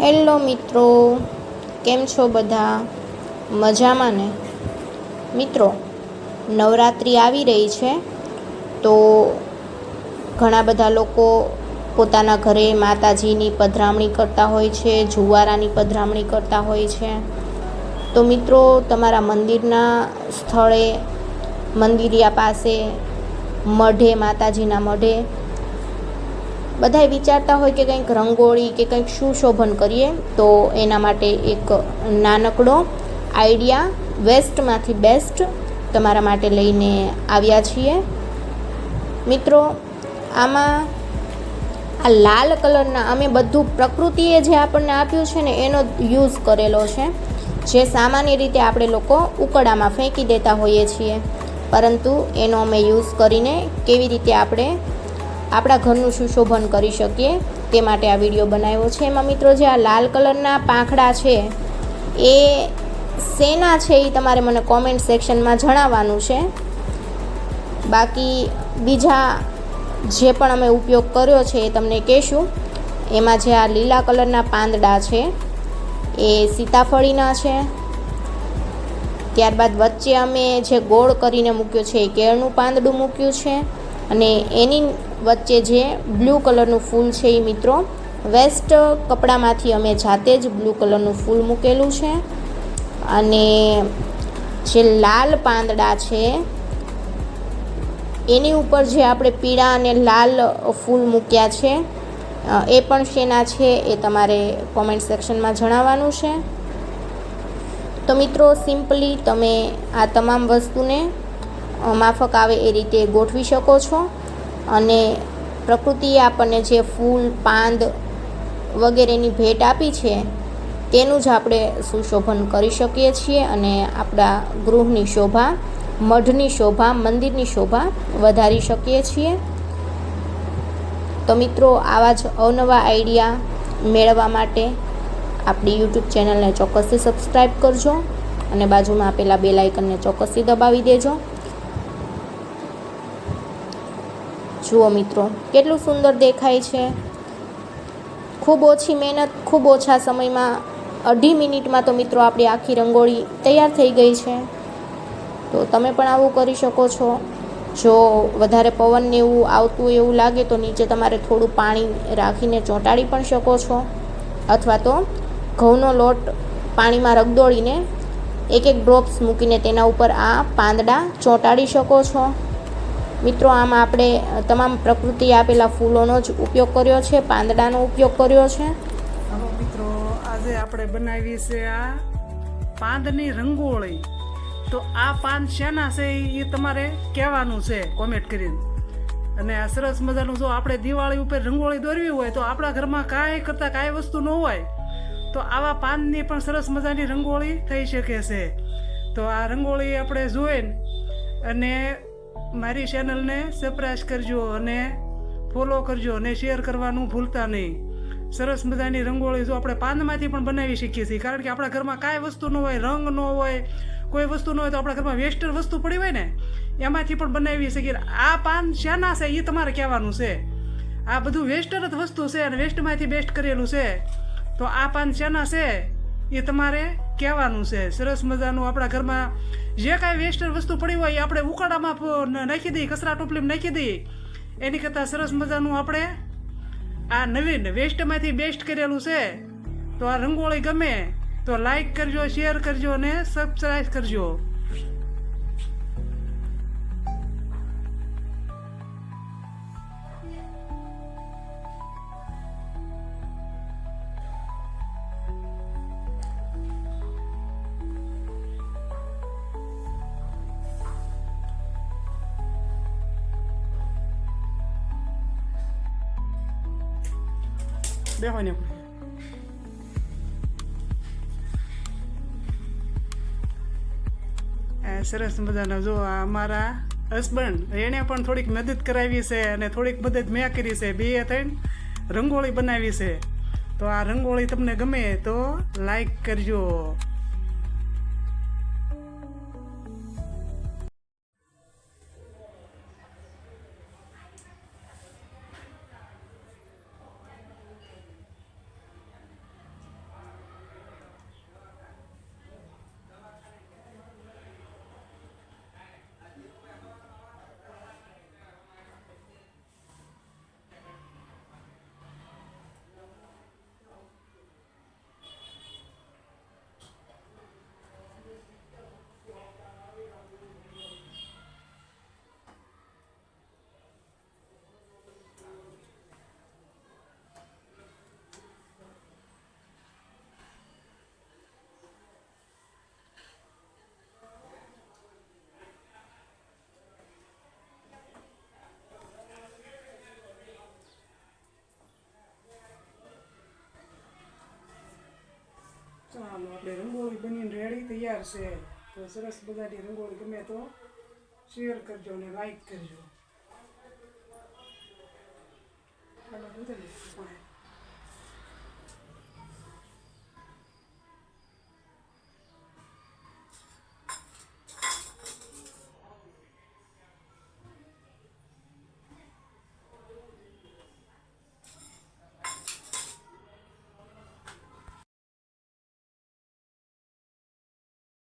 Hello મિત્રો, કેમ છો બધા? મજામાં ને? મિત્રો, નવરાત્રિ આવી રહી છે, તો ઘણા બધા લોકો પોતાના ઘરે માતાજીની પધરામણી કરતા હોય છે, જુવારાની પધરામણી કરતા હોય છે. તો મિત્રો, તમારા મંદિરના સ્થળે, મંદિરિયા પાસે, મઢે, માતાજીના મઢે બધાય વિચારતા હોય કે કંઈક રંગોળી કે કંઈક સુશોભન કરીએ, તો એના માટે એક નાનકડો આઈડિયા વેસ્ટમાંથી બેસ્ટ તમારા માટે લઈને આવ્યા છીએ. મિત્રો, આમાં આ લાલ કલરના અમે બધું પ્રકૃતિએ જે આપણને આપ્યું છે ને, એનો યુઝ કરેલો છે. જે સામાન્ય રીતે આપણે લોકો ઉકળામાં ફેંકી દેતા હોઈએ છીએ. પરંતુ એનો અમે યુઝ કરીને કેવી રીતે આપણે આપણા ઘરનું સુશોભન કરી શકીએ. તે માટે આ વીડિયો બનાવ્યો છે. એમાં મિત્રો જે આ લાલ કલરના પાંખડા છે, એ શેના છે એ તમારે મને કોમેન્ટ સેક્શનમાં જણાવવાનું છે. બાકી બીજા જે પણ અમે ઉપયોગ કર્યો છે એ તમને કહેશું. એમાં જે આ લીલા કલરના પાંદડા છે, એ સીતાફળીના છે. ત્યારબાદ વચ્ચે અમે જે ગોળ કરીને મૂક્યો છે એ કેળનું પાંદડું મૂક્યું છે. અને એની વચ્ચે જે બ્લુ કલરનું ફૂલ છે એ મિત્રો. વેસ્ટ કપડામાંથી અમે જાતે જ બ્લુ કલરનું ફૂલ મૂકેલું છે. અને જે લાલ પાંદડા છે, એની ઉપર જે આપણે પીળા અને લાલ ફૂલ મૂક્યા છે એ પણ શેના છે એ તમારે કોમેન્ટ સેક્શનમાં જણાવવાનું છે. તો મિત્રો સિમ્પલી તમે આ તમામ વસ્તુને માફક આવે એ રીતે ગોઠવી શકો છો. અને પ્રકૃતિએ આપણને જે ફૂલ, પાંદ વગેરેની ભેટ આપી છે, તેનું જ આપણે સુશોભન કરી શકીએ છીએ અને આપણા ગૃહની શોભા, મઢની શોભા, મંદિરની શોભા વધારી શકીએ છીએ. તો મિત્રો, આવા જ અવનવા આઈડિયા મેળવવા માટે આપણી યુટ્યુબ ચેનલને ચોક્કસથી સબસ્ક્રાઈબ કરજો અને બાજુમાં આપેલા બે લાઇકનને ચોક્કસથી દબાવી દેજો. જુઓ મિત્રો, કેટલું સુંદર દેખાય છે. ખૂબ ઓછી મહેનત, ખૂબ ઓછા સમયમાં, અઢી મિનિટમાં તો મિત્રો આપણી આખી રંગોળી તૈયાર થઈ ગઈ છે. તો તમે પણ આવું કરી શકો છો. જો વધારે પવનને એવું આવતું એવું લાગે તો નીચે તમારે થોડું પાણી રાખીને ચોંટાડી પણ શકો છો. અથવા તો ઘઉંનો લોટ પાણીમાં રગદોળીને એક એક ડ્રોપ્સ મૂકીને તેના ઉપર આ પાંદડા ચોંટાડી શકો છો. મિત્રો, આમાં આપણે તમામ પ્રકૃતિ આપેલા ફૂલોનો જ ઉપયોગ કર્યો છે, પાંદડાનો ઉપયોગ કર્યો છે. હવે મિત્રો, આજે આપણે બનાવી છે આ પાંદની રંગોળી. તો આ પાન શેના છે એ તમારે કહેવાનું છે કોમેન્ટ કરીને. અને આ સરસ મજાનું જો આપણે દિવાળી ઉપર રંગોળી દોરવી હોય, તો આપણા ઘરમાં કાંઈ કરતાં કાંઈ વસ્તુ ન હોય, તો આવા પાનની પણ સરસ મજાની રંગોળી થઈ શકે છે. તો આ રંગોળી આપણે જોઈને અને મારી ચેનલને સબસ્ક્રાઈબ કરજો અને ફોલો કરજો અને શેર કરવાનું ભૂલતા નહીં. સરસ મજાની રંગોળી જો આપણે પાનમાંથી પણ બનાવી શકીએ છીએ. કારણ કે આપણા ઘરમાં કાંઈ વસ્તુ ન હોય, રંગ ન હોય, કોઈ વસ્તુ ન હોય તો આપણા ઘરમાં વેસ્ટર્ન વસ્તુ પડી હોય ને, એમાંથી પણ બનાવી શકીએ. આ પાન શાના છે એ તમારે કહેવાનું છે. આ બધું વેસ્ટર્ન જ વસ્તુ છે અને વેસ્ટમાંથી બેસ્ટ કરેલું છે. તો આ પાન શાના છે એ તમારે કહેવાનું છે. સરસ મજાનું આપણા ઘરમાં જે કાંઈ વેસ્ટર વસ્તુ પડી હોય આપણે ઉકાળામાં નાખી દઈએ, કચરા ટોપલીમાં નાખી દઈએ. એની કરતાં સરસ મજાનું આપણે આ નવીન વેસ્ટમાંથી બેસ્ટ કરેલું છે. તો આ રંગોળી ગમે તો લાઈક કરજો શેર કરજો અને સબસ્ક્રાઈબ કરજો. બેહો ને. સરસ મજાના જો અમારા હસબન્ડ એણે પણ થોડીક મદદ કરાવી છે અને થોડીક મદદ મેં કરી છે. બે ત્રણ રંગોળી બનાવી છે. તો આ રંગોળી તમને ગમે તો લાઈક કરજો. ચાલો આપણે રંગોળી બનીને રેડી તૈયાર છે તો સરસ બધાની રંગોળી ગમે તો શેર કરજો અને લાઈક કરજો ચાલો, ઉતારી.